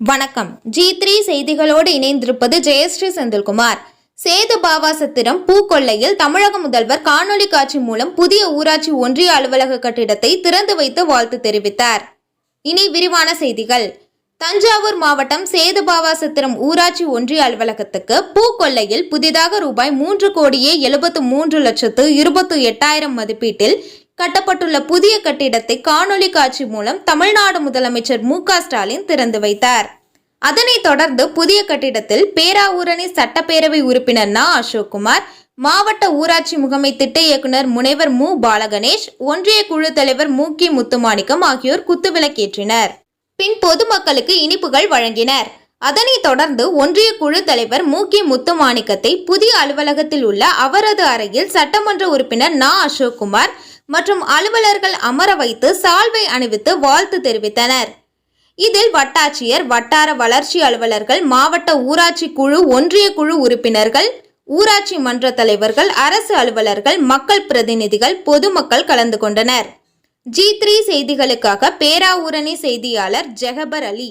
வணக்கம். G three செய்திகளோடு இணைந்திருப்பது ஜெயஸ்ரீ செந்தில்குமார். சேது பாவாசத்திரம் பூக்கொள்ளையில் பூக்கொல்லையில் தமிழக முதல்வர் காணொலி காட்சி மூலம் புதிய ஊராட்சி ஒன்றிய அலுவலக கட்டிடத்தை திறந்து வைத்து வாழ்த்து தெரிவித்தார். இனி விரிவான செய்திகள். தஞ்சாவூர் மாவட்டம் சேது பாவாசத்திரம் ஊராட்சி ஒன்றிய அலுவலகத்துக்கு பூக்கொல்லையில் புதிதாக ரூபாய் மூன்று கோடியே எழுபத்து மூன்று லட்சத்து இருபத்து எட்டாயிரம் மதிப்பீட்டில் கட்டப்பட்டுள்ள புதிய கட்டிடத்தை காணொலி காட்சி மூலம் தமிழ்நாடு முதலமைச்சர் மு ஸ்டாலின் திறந்து வைத்தார். அதனைத் தொடர்ந்து புதிய கட்டிடத்தில் பேராவூரணி சட்டப்பேரவை உறுப்பினர் நா. அசோக்குமார் மாவட்ட ஊராட்சி முகமை திட்ட இயக்குனர் முனைவர் மு. பாலகணேஷ் ஒன்றிய குழு தலைவர் மு. கி. முத்துமாணிக்கம் ஆகியோர் குத்துவிளக்கேற்றினர். பின் பொதுமக்களுக்கு இனிப்புகள் வழங்கினர். அதனைத் தொடர்ந்து ஒன்றிய குழு தலைவர் மு. கி. முத்துமாணிக்கத்தை புதிய அலுவலகத்தில் உள்ள அவரது அறையில் சட்டமன்ற உறுப்பினர் நா. அசோக்குமார் மற்றும் அலுவலர்கள் அமர வைத்து சால்வை அணிவித்து வாழ்த்து தெரிவித்தனர். இதில் வட்டாட்சியர் வட்டார வளர்ச்சி அலுவலர்கள் மாவட்ட ஊராட்சி குழு ஒன்றிய குழு உறுப்பினர்கள் ஊராட்சி மன்ற தலைவர்கள் அரசு அலுவலர்கள் மக்கள் பிரதிநிதிகள் பொதுமக்கள் கலந்து கொண்டனர். ஜி த்ரீ செய்திகளுக்காக பேராவூரணி செய்தியாளர் ஜெகபர் அலி.